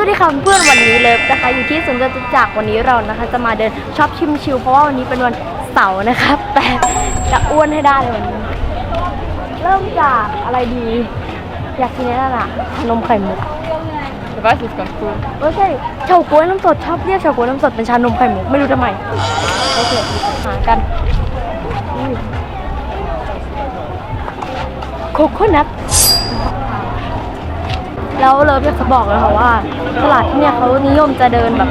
วัสดีค่ะเพื่อนวันนี้เลิฟนะคะ อยู่ที่สวนจตุจักรวันนี้เรานะคะ จะมาเดินช็อปชิมชิลเพราะว่าวันนี้เป็นวันเสาร์นะคะแต่จะอ้วนให้ได้เลยวันนี้ เริ่มจากอะไรดี อยากกินนี่นน่ะขนมไข่มุก Det var faktiskt ganz cool. ไม่ใช่เฉาก๊วยน้ำสดชอบเรียกเฉาก๊วยน้ำสดเป็นชานมไข่มุกไม่รู้ทำไมโอเคหากันโคโคนัท แล้วเลิฟอยากจะบอกเลยค่ะว่า ตลาดที่เนี่ยเขานิยมจะเดินแบบ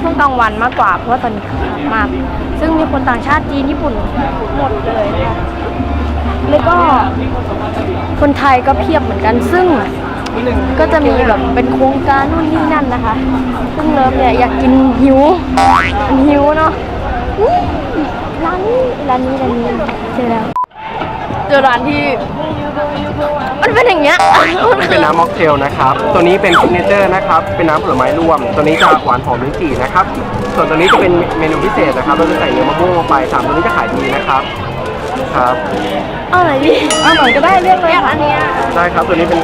ช่วงกลางวันมากกว่า เพราะว่าตอนนี้คึกคักมาก ซึ่งมีคนต่างชาติจีนญี่ปุ่นหมดเลยนะคะแล้วก็คนไทยก็เพียบเหมือนกัน ซึ่งก็จะมีแบบเป็นโครงการนู่นนี่นั่นนะคะ ซึ่งเริ่มเนี่ยอยากกินหิวหิวเนาะร้านนี้ร้านนี้ร้านนี้เจอแล้ว เจอร้านที่ มันเป็นอย่างเงี้ยนี่เป็นน้ำม็อกเทลนะครับ ตัวนี้เป็นซิกเนเจอร์นะครับ เป็นน้ำผลไม้รวม ตัวนี้จะหวานหอมลิ้นจี่นะครับ ส่วนตัวนี้จะเป็นเมนูพิเศษนะครับ เราจะใส่เนื้อมะม่วงลงไปสามตัวนี้จะขายดีนะครับ ครับ เอาไหนดีเอาไหนก็ได้เลือกเลยอยากอันเนี้ยได้ครับ ตัวนี้เป็น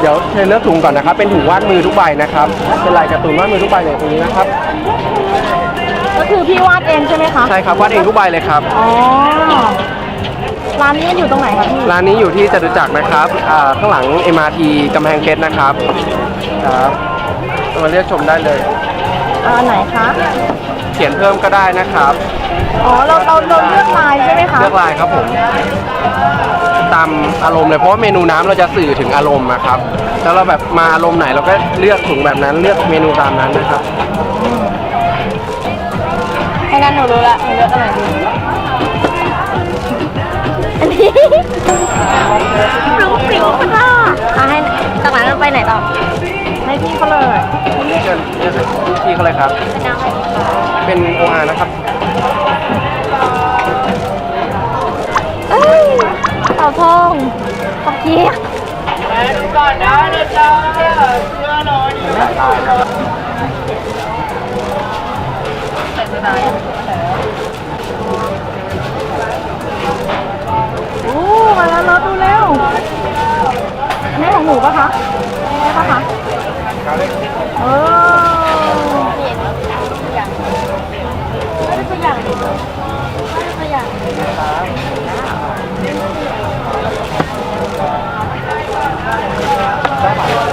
เดี๋ยวเชิญเลือกถุงก่อนนะครับ เป็นถุงวาดมือทุกใบนะครับ เป็นลายการ์ตูนวาดมือทุกใบเลยตรงนี้นะครับ ก็คือพี่วาดเองใช่ไหมคะ ใช่ครับ วาดเองทุกใบเลยครับ อ๋อ ร้านนี้อยู่ตรงไหนคะพี่ ร้านนี้อยู่ที่จตุจักรนะครับอ่าข้างหลัง MRT กำแพงเพชรนะครับครับมาเลือกชมได้เลย อ่าไหนคะ เขียนเพิ่มก็ได้นะครับอ๋อ เราเราเราเลือกลายใช่ไหมคะ เลือกลายครับผมตามอารมณ์เลยเพราะว่าเมนูน้ำเราจะสื่อถึงอารมณ์นะครับแล้วเราแบบมาอารมณ์ไหนเราก็เลือกถุงแบบนั้นเลือกเมนูตามนั้นนะครับให้งั้นหนูรู้ละหนูเลือกอะไรดี เชิญเลือกพี่เขาเลยครับเป็นน้ำอะไรดีคะเป็นโออานะครับเอ้ยเต่าทองขอบเกียกโอ้มาแล้วรถดูเร็วอันนี้ของหนูปะคะใช่ปะคะเออไม่ได้ตัวอย่างไม่ได้ตัวอย่างเ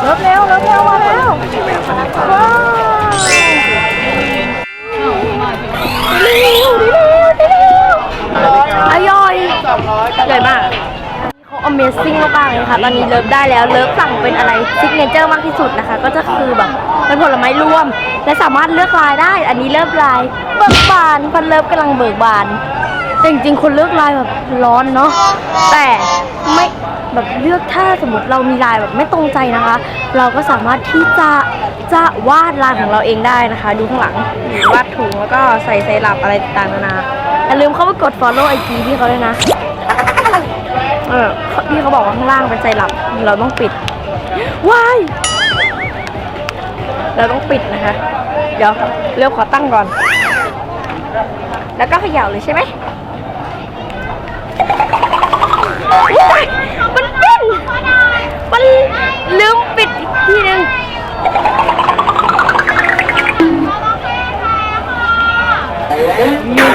ร็วเร็วเร็วเร็วมาแล้วว้าวเร็วเร็วเร็วเร็วอร่อยอร่อยมากเขา Amazing มากๆเลยค่ะ ตอนนี้เลิฟได้แล้ว เลิฟสั่งเป็นอะไรซิกเนเจอร์มากที่สุดนะคะ ก็จะคือแบบเป็นผลไม้รวม และสามารถเลือกลายได้ อันนี้เลิฟลายเบิกบานพันเลิฟกำลังเบิกบาน แต่จริงๆคนเลือกลายแบบร้อนเนาะแต่ไม่แบบเลือกถ้าสมมติเรามีลายแบบไม่ตรงใจนะคะ เราก็สามารถที่จะจะวาดลายของเราเองได้นะคะ ดูข้างหลังวาดถุงแล้วก็ใส่ไซรัปอะไรต่างๆนานาอย่าลืมเข้าไปกด follow IG พี่เขาด้วยนะเออพี่เขาบอกว่าข้างล่างเป็นไซรัปเราต้องปิดว้ายเราต้องปิดนะคะ เดี๋ยวเร็วขอตั้งก่อน แล้วก็เขย่าเลยใช่ไหม ว้ายมันเป็นมันลืมปิดอีกทีนึง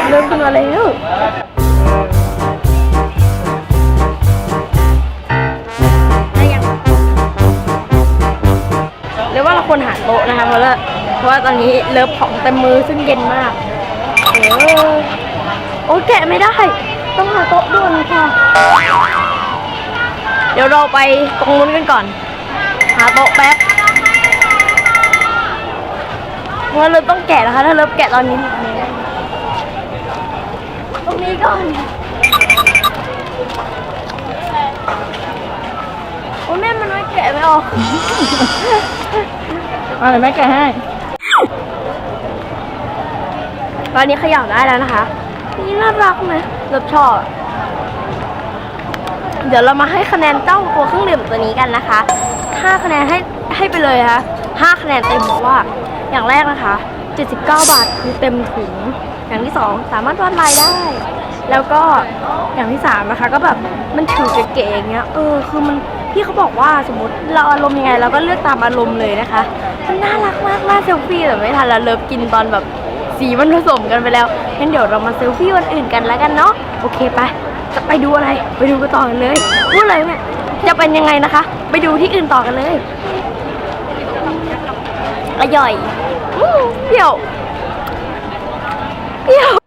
เริ่มขึ้นมาแล้ว ได้ยังเรียกว่าเราควรหาโต๊ะนะคะเพราะว่าเพราะว่าตอนนี้เลิฟของเต็มมือซึ่งเย็นมากเออโอ้ยแกะไม่ได้ ต้องหาโต๊ะด่วนค่ะ เดี๋ยวเราไปตรงนู้นกันก่อน หาโต๊ะแป๊บเพราะว่าเลิฟต้องแกะนะคะ ถ้าเลิฟแกะตอนนี้ตรงนี้ก่อนโอ้ยแม่มันไม่แกะไม่ออกเอาเดี๋ยวแม่แกะให้ ตอนนี้เขย่าได้แล้วนะคะ นี่น่ารักไหม เลิฟชอบ เดี๋ยวเรามาให้คะแนนเจ้าตัวเครื่องดื่มตัวนี้กันนะคะ5คะแนนให้ให้ไปเลยนะคะ5คะแนนเต็มเพราะว่า อย่างแรกนะคะ 79 บาทคือเต็มถุง อย่างที่2สามารถวาดลายได้ แล้วก็อย่างที่3นะคะ ก็แบบมันถือเก๋ๆอย่างเงี้ย เออ คือมันพี่เขาบอกว่าสมมติเราอารมณ์ยังไงเราก็เลือกตามอารมณ์เลยนะคะ มันน่ารักมากหน้าเซลฟี่แต่ไม่ทันแล้วเลิฟกินตอนแบบ สีมันผสมกันไปแล้วงั้นเดี๋ยวเรามาเซลฟี่วันอื่นกันแล้วกันเนาะโอเคไปจะไปดูอะไร ไปดูกันต่อกันเลยพูดเลยเนี่ยจะเป็นยังไงนะคะ ไปดูที่อื่นต่อกันเลยอร่อยเปรี้ยวเปรี้ยว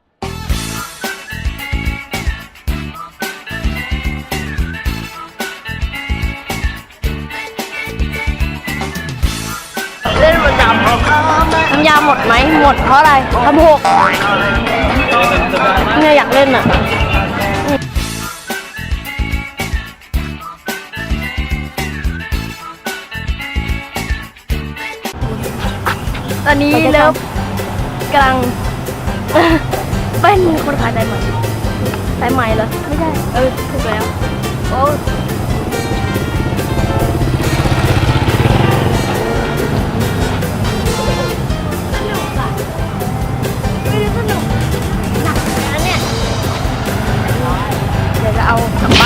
น้ำยาหมดไหมหมดเพราะอะไรทำหกเนี่ยอยากเล่นอะตอนนี้เลิฟกำลังเป็นคนขายสายไหมสายไหมเหรอ ไม่ใช่ เออ ถูกแล้วโอ้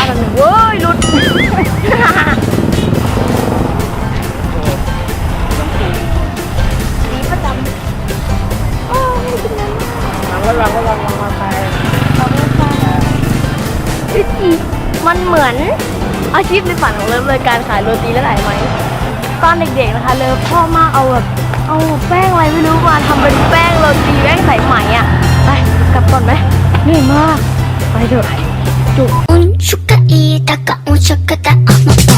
กันแล้วหนึ่งเว้ยหลุดสีประจำโอ้ยกินน้ำระวังระวังระวังมาไปขอบคุณค่ะวิธีมันเหมือนอาชีพในฝันของเลิฟเลยการขายโรตีและหลายไหม ตอนเด็กๆนะคะเลิฟพ่อมากเอาแบบเอาแป้งอะไรไม่รู้มาทำเป็นแป้งโรตีแป้งสายไหมอะ ไปกลับก่อนไหมเหนื่อยมาก ไปเถอะจุก 축하이다 가운 축하다 어머